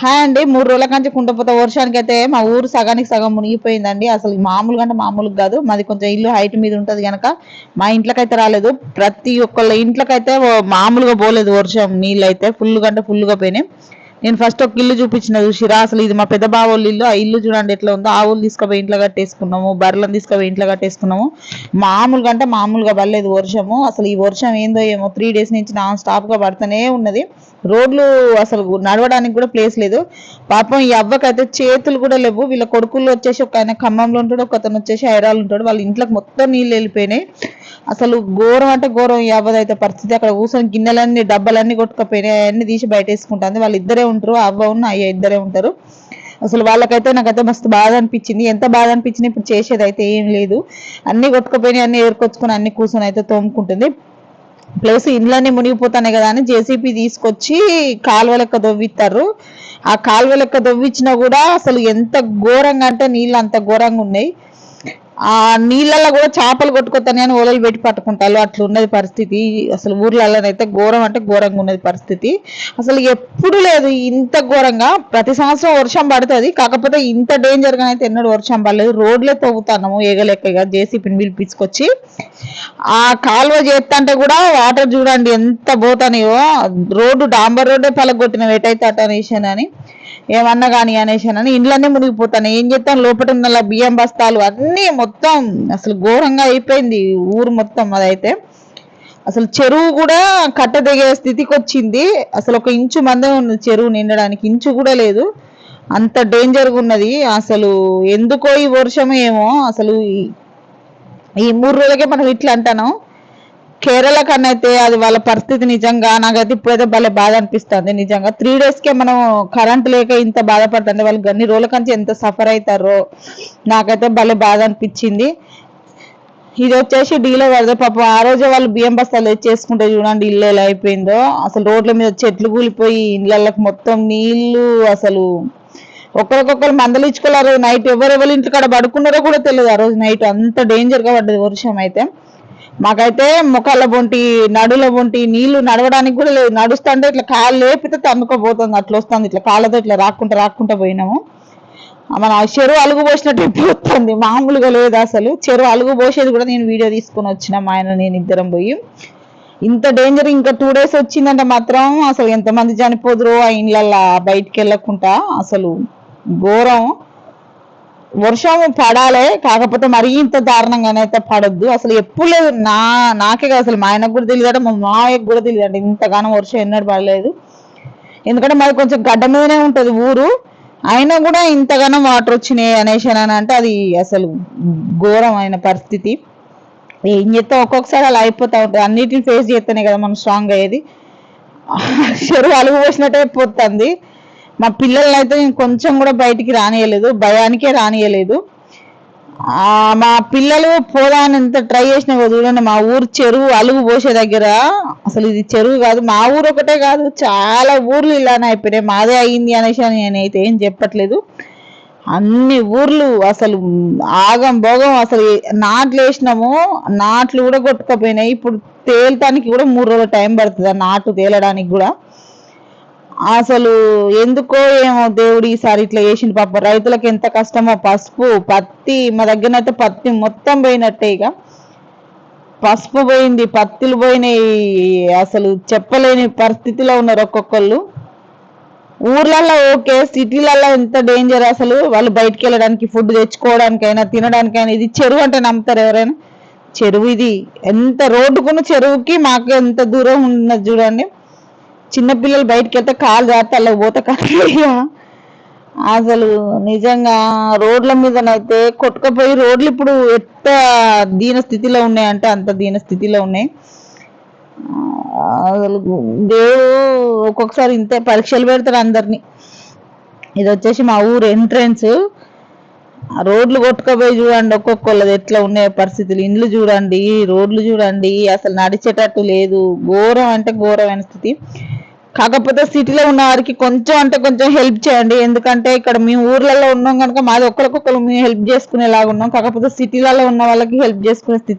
Hi అండి మూడు రోజుల కంచి కుంటపోత వర్షానికి అయితే మా ఊరు సగానికి సగం మునిగిపోయిందండి. అసలు మామూలుగా అంటే మామూలుగా కాదు. మాది కొంచెం ఇల్లు హైట్ మీద ఉంటది కనుక మా ఇంట్లోకైతే రాలేదు. ప్రతి ఒక్కళ్ళ ఇంట్లోకైతే మామూలుగా పోలేదు వర్షం నీళ్ళు అయితే ఫుల్ కంటే ఫుల్గా పోయినాయి. నేను ఫస్ట్ ఒక ఇల్లు చూపించిన చూసిరా? అసలు ఇది మా పెద్ద బావోళ్ళ ఇల్లు. ఆ ఇల్లు చూడండి ఎట్లా ఉందో. ఆవులు తీసుకుపోయి ఇంట్లో కట్టేసుకున్నాము. బర్రెలను తీసుకుపోయి ఇంట్లో కట్టేసుకున్నాము. మామూలుగా అంటే మామూలుగా పడలేదు వర్షము. అసలు ఈ వర్షం ఏందో ఏమో త్రీ డేస్ నుంచి నాన్ స్టాప్గా పడుతూనే ఉన్నది. రోడ్లు అసలు నడవడానికి కూడా ప్లేస్ లేదు. పాపం ఈ అవ్వకైతే చేతులు కూడా లేవు. వీళ్ళ కొడుకులు వచ్చేసి ఒక ఆయన ఖమ్మంలో ఉంటాడు ఒక అతను వచ్చేసి ఐరాలు ఉంటాడు. వాళ్ళ ఇంట్లోకి మొత్తం నీళ్ళు వెళ్ళిపోయినాయి. అసలు ఘోరం అంటే ఘోరం ఈ అవ్వదైతే పరిస్థితి. అక్కడ కూర్చొని గిన్నెలన్నీ డబ్బాలన్నీ కొట్టుకుపోయినాయి అన్ని తీసి బయట వేసుకుంటుంది వాళ్ళు ఇద్దరే ఉంటారు అవ్వ ఉన్న అయ్య ఇద్దరే ఉంటారు. అసలు వాళ్ళకైతే నాకైతే మస్తు బాధ అనిపించింది. ఎంత బాధ అనిపించింది ఇప్పుడు చేసేది అయితే ఏం లేదు. అన్ని కొట్టుకుపోయినాయి అన్ని ఏరుకొచ్చుకొని అన్ని కూర్చొని అయితే తోముకుంటుంది. ప్లస్ ఇంట్లోనే మునిగిపోతానే కదా అని జేసీపీ తీసుకొచ్చి కాలువ లెక్క దొవ్విస్తారు. ఆ కాలువ లెక్క దొవ్విచ్చినా కూడా అసలు ఎంత ఘోరంగా అంటే నీళ్ళు అంత ఘోరంగా ఉన్నాయి. ఆ నీళ్ళల్లో కూడా చేపలు కొట్టుకోతానే అని ఓలలు పెట్టి పట్టుకుంటారు. అట్లా ఉన్నది పరిస్థితి. అసలు ఊర్లలో అయితే ఘోరం అంటే ఘోరంగా ఉన్నది పరిస్థితి. అసలు ఎప్పుడు లేదు ఇంత ఘోరంగా. ప్రతి సంవత్సరం వర్షం పడుతుంది. కాకపోతే ఇంత డేంజర్గా అయితే ఎన్నడూ వర్షం పడలేదు. రోడ్లే తవ్వుతున్నాము ఏగలెక్కగా జేసీపీని పిలిపించుకొచ్చి. ఆ కాలువ చేస్తంటే కూడా వాటర్ చూడండి ఎంత పోతానయో రోడ్డు డాంబర్ రోడ్డే పలగొట్టిన ఎటైతే అటనేషన్ అని. ఏమన్నా కానీ అనేసానని ఇండ్లన్నీ మునిగిపోతాను. ఏం చేస్తాం లోపల ఉన్న బియ్యం బస్తాలు అన్నీ మొత్తం అసలు ఘోరంగా అయిపోయింది ఊరు మొత్తం అదైతే. అసలు చెరువు కూడా కట్ట దిగే స్థితికి వచ్చింది అసలు ఒక ఇంచు మందే ఉన్నది చెరువు నిండడానికి. ఇంచు కూడా లేదు. అంత డేంజర్గా ఉన్నది. అసలు ఎందుకో ఈ వర్షం ఏమో అసలు ఈ మూడు రోజులకే మనం ఇట్లా అంటాను. కేరళ కన్నైతే అది వాళ్ళ పరిస్థితి నిజంగా నాకైతే ఇప్పుడైతే భలే బాధ అనిపిస్తుంది నిజంగా. త్రీ కే మనం కరెంట్ లేక ఇంత బాధపడుతుంది వాళ్ళు అన్ని రోజుల కంచి ఎంత సఫర్ అవుతారో నాకైతే భలే బాధ అనిపించింది. ఇది వచ్చేసి డీలో పడదు పాపం ఆ రోజే వాళ్ళు బియ్యం బస్తాలు తెచ్చేసుకుంటే చూడండి ఇల్లు ఎలా అయిపోయిందో. అసలు రోడ్ల మీద చెట్లు కూలిపోయి ఇళ్ళకి మొత్తం నీళ్ళు అసలు ఒకరికొకరు మందలు ఇచ్చుకోలేరు. నైట్ ఎవరెవరి ఇంటి కాడ పడుకున్నారో కూడా తెలియదు. ఆ రోజు నైట్ అంత డేంజర్గా పడ్డది వర్షం అయితే. మాకైతే ముఖాల బొంటి నడుల బొంటి నీళ్ళు నడవడానికి కూడా లేదు. నడుస్తుంటే ఇట్లా కాళ్ళు లేపితే తన్నుకోపోతుంది. అట్లా వస్తుంది. ఇట్లా కాళ్ళతో ఇట్లా రాక్కుంటా రాక్కుంటా పోయినాము. మన చెరువు అలుగు పోసినట్టు పోతుంది మామూలుగా లేదు అసలు. చెరువు అలుగు పోసేది కూడా నేను వీడియో తీసుకొని వచ్చిన మా ఆయన నేను ఇద్దరం పోయి. ఇంత డేంజర్ ఇంకా టూ డేస్ వచ్చిందంటే మాత్రం అసలు ఎంతమంది చనిపోదురో ఆ ఇండ్లల్లో బయటికి వెళ్ళకుండా అసలు ఘోరం. వర్షం పడాలి కాకపోతే మరీ ఇంత దారుణంగానే అయితే పడొద్దు. అసలు ఎప్పుడు లేదు నా నాకే కాదు అసలు మా ఆయనకు కూడా తెలియదు మా మావయ్యకు కూడా తెలియదు ఇంతగానో వర్షం ఎన్నడూ పడలేదు. ఎందుకంటే మాది కొంచెం గడ్డ మీదనే ఉంటుంది ఊరు. అయినా కూడా ఇంతగానో వాటర్ వచ్చినాయి అనేసి అని అంటే అది అసలు ఘోరమైన పరిస్థితి. ఏం చేస్తే? ఒక్కొక్కసారి అలా అయిపోతూ ఉంటుంది. అన్నిటిని ఫేస్ చేస్తేనే కదా మనం స్ట్రాంగ్ అయ్యేది. చెరువు అలుగు పోసినట్టే పోతుంది. మా పిల్లల్ని అయితే నేను కొంచెం కూడా బయటికి రానియలేదు భయానికే రానియలేదు. మా పిల్లలు పోదామని ఎంత ట్రై చేసినా చూడండి మా ఊరు చెరువు అలుగు పోసే దగ్గర అసలు ఇది చెరువు కాదు మా ఊరు ఒకటే కాదు చాలా ఊర్లు ఇలానే అయిపోయినాయి. మాదే అయ్యింది అనేసి అని నేనైతే ఏం చెప్పట్లేదు. అన్ని ఊర్లు అసలు ఆగం భోగం అసలు నాట్లు వేసినాము నాట్లు కూడా కొట్టుకుపోయినాయి ఇప్పుడు తేలటానికి కూడా మూడు రోజుల టైం పడుతుంది ఆ నాటు తేలడానికి కూడా. అసలు ఎందుకో ఏమో దేవుడు ఈసారి ఇట్లా చేసిండు పాప. రైతులకు ఎంత కష్టమో పసుపు పత్తి మా దగ్గర అయితే పత్తి మొత్తం పోయినట్టే ఇక. పసుపు పోయింది పత్తిలు పోయినాయి. అసలు చెప్పలేని పరిస్థితిలో ఉన్నారు ఒక్కొక్కళ్ళు. ఊర్లలో ఓకే సిటీలలో ఎంత డేంజర్ అసలు. వాళ్ళు బయటికి వెళ్ళడానికి ఫుడ్ తెచ్చుకోవడానికైనా తినడానికైనా ఇది చెరువు అంటే నమ్ముతారు ఎవరైనా? చెరువు ఇది. ఎంత రోడ్డుకున్న చెరువుకి మాకు ఎంత దూరం ఉన్నది చూడండి. చిన్నపిల్లలు బయటకు వెళ్తే కాలు జారితే అలా పోతే కట్టలేక అసలు నిజంగా రోడ్ల మీదనైతే కొట్టుకుపోయి రోడ్లు ఇప్పుడు ఎంత దీన స్థితిలో ఉన్నాయంటే అంత దీన స్థితిలో ఉన్నాయి. అసలు దేవుడు ఒక్కొక్కసారి ఇంతే పరీక్షలు పెడతారు అందరినీ. ఇది వచ్చేసి మా ఊరు ఎంట్రన్స్. రోడ్లు కొట్టుకుపోయి చూడండి ఒక్కొక్కళ్ళది ఎట్లా ఉన్నాయి పరిస్థితులు. ఇండ్లు చూడండి రోడ్లు చూడండి అసలు నడిచేటట్టు లేదు. ఘోరం అంటే ఘోరమైన స్థితి. కాకపోతే సిటీలో ఉన్న వారికి కొంచెం అంటే కొంచెం హెల్ప్ చేయండి. ఎందుకంటే ఇక్కడ మేము ఊర్లలో ఉన్నాం కనుక మాది ఒకరికొకరు మేము హెల్ప్ చేసుకునేలాగా ఉన్నాం. కాకపోతే సిటీలలో ఉన్న వాళ్ళకి హెల్ప్ చేసుకునే స్థితి